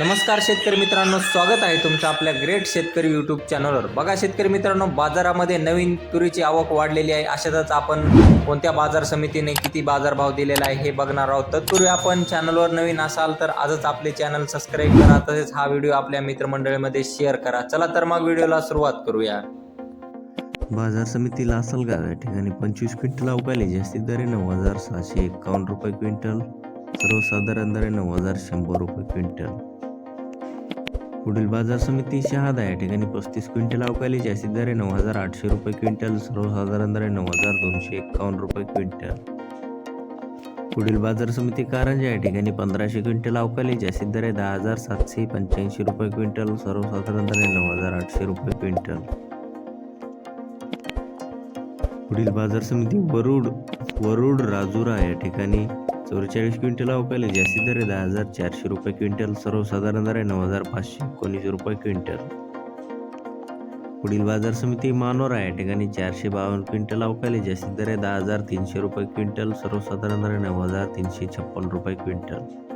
नमस्कार शेतकरी मित्रांनो स्वागत आहे तुमचं आपल्या ग्रेट शेतकरी यूट्यूब चॅनलवर बघा शेतकरी मित्रांनो बाजारामध्ये नवीन तुरीची आवक वाढलेली आहे. अशातच आपण कोणत्या बाजार समितीने किती बाजारभाव दिलेला आहे हे बघणार आहोत. तत्पूर्वी आपण चॅनलवर नवीन असाल तर आजच आपले चॅनल सबस्क्राईब करा. तसेच हा व्हिडिओ आपल्या मित्रमंडळीमध्ये शेअर करा. चला तर मग व्हिडिओला सुरुवात करूया. बाजार समितीला असालगाव या ठिकाणी पंचवीस क्विंटल अवकाली जास्तीत दरे नऊ हजार सहाशे एकावन्न रुपये क्विंटल. सर्वसाधारण दरे नऊ हजार शंभर रुपये क्विंटल. पुढील बाजार समिती शहादा या ठिकाणी पस्तीस क्विंटल अवकाली जास्तीत दरे नऊ हजार आठशे रुपये क्विंटल सर्वसाधारण दरे नऊ हजार दोनशे एकावन्न रुपये क्विंटल. पुढील बाजार समिती कारंजा या ठिकाणी पंधराशे क्विंटल अवकाली जास्तीत दरे दहा हजार सातशे पंच्याऐंशी रुपये क्विंटल सर्वसाधारण दरे नऊ हजार आठशे रुपये क्विंटल. पुढील बाजार समिती वरुड वरुड राजुरा या ठिकाणी चौवेचाळीस क्विंटल अवकाली जास्तीत दरे दहा हजार चारशे रुपये क्विंटल. सर्वसाधारण दर आहे नऊ हजार पाचशे एकोणीस रुपये क्विंटल. पुढील बाजार समिती मानोरा या ठिकाणी चारशे बावन्न क्विंटल अवकाली जास्तीत दर आहे दहा हजार तीनशे रुपये क्विंटल. सर्वसाधारण दर आहे नऊ हजार तीनशे छप्पन रुपये क्विंटल.